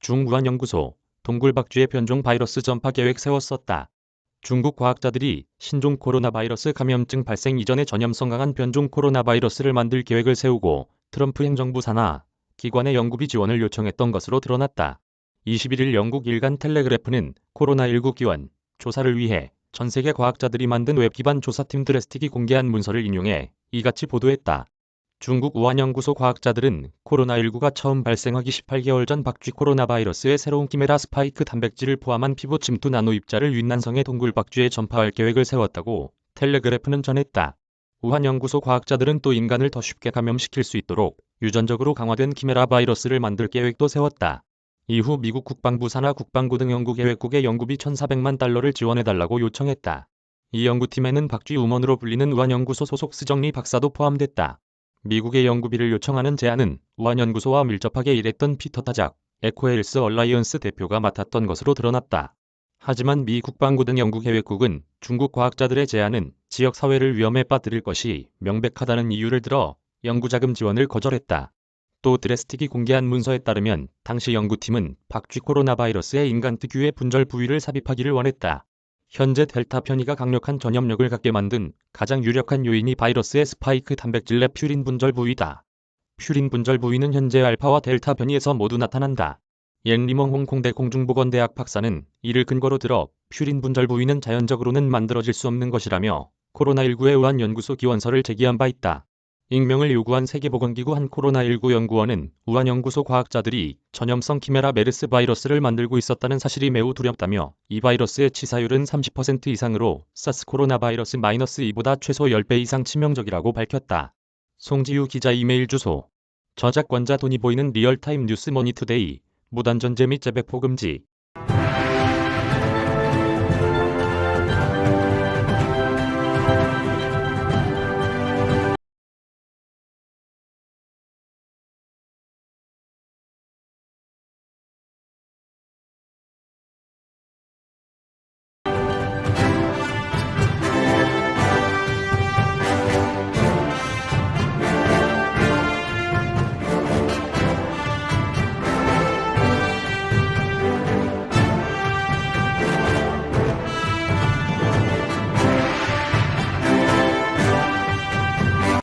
중우한연구소 동굴박쥐의 변종 바이러스 전파 계획 세웠었다. 중국 과학자들이 신종 코로나 바이러스 감염증 발생 이전에 전염성 강한 변종 코로나 바이러스를 만들 계획을 세우고 트럼프 행정부 산하 기관의 연구비 지원을 요청했던 것으로 드러났다. 21일 영국 일간 텔레그래프는 코로나19 기원 조사를 위해 전 세계 과학자들이 만든 웹 기반 조사팀 드레스틱이 공개한 문서를 인용해 이같이 보도했다. 중국 우한연구소 과학자들은 코로나19가 처음 발생하기 18개월 전 박쥐 코로나 바이러스의 새로운 키메라 스파이크 단백질을 포함한 피부 침투 나노 입자를 윈난성의 동굴 박쥐에 전파할 계획을 세웠다고 텔레그래프는 전했다. 우한연구소 과학자들은 또 인간을 더 쉽게 감염시킬 수 있도록 유전적으로 강화된 키메라 바이러스를 만들 계획도 세웠다. 이후 미국 국방부 산하 국방부 등 연구 계획국에 연구비 1,400만 달러를 지원해달라고 요청했다. 이 연구팀에는 박쥐 우먼으로 불리는 우한연구소 소속 스정리 박사도 포함됐다. 미국의 연구비를 요청하는 제안은 우한연구소와 밀접하게 일했던 피터 타작, 에코헬스 얼라이언스 대표가 맡았던 것으로 드러났다. 하지만 미 국방부 등 연구계획국은 중국 과학자들의 제안은 지역사회를 위험에 빠뜨릴 것이 명백하다는 이유를 들어 연구자금 지원을 거절했다. 또 드레스틱이 공개한 문서에 따르면 당시 연구팀은 박쥐 코로나 바이러스의 인간 특유의 분절 부위를 삽입하기를 원했다. 현재 델타 변이가 강력한 전염력을 갖게 만든 가장 유력한 요인이 바이러스의 스파이크 단백질 내 퓨린 분절 부위다. 퓨린 분절 부위는 현재 알파와 델타 변이에서 모두 나타난다. 옌리몽 홍콩대 공중보건대학 박사는 이를 근거로 들어 퓨린 분절 부위는 자연적으로는 만들어질 수 없는 것이라며 코로나19에 의한 연구소 기원서를 제기한 바 있다. 익명을 요구한 세계보건기구 한 코로나19 연구원은 우한 연구소 과학자들이 전염성 키메라 메르스 바이러스를 만들고 있었다는 사실이 매우 두렵다며 이 바이러스의 치사율은 30% 이상으로 사스 코로나 바이러스 -2보다 최소 10배 이상 치명적이라고 밝혔다. 송지유 기자 이메일 주소 저작권자 돈이 보이는 리얼타임 뉴스 머니투데이 무단전제 및 재배포 금지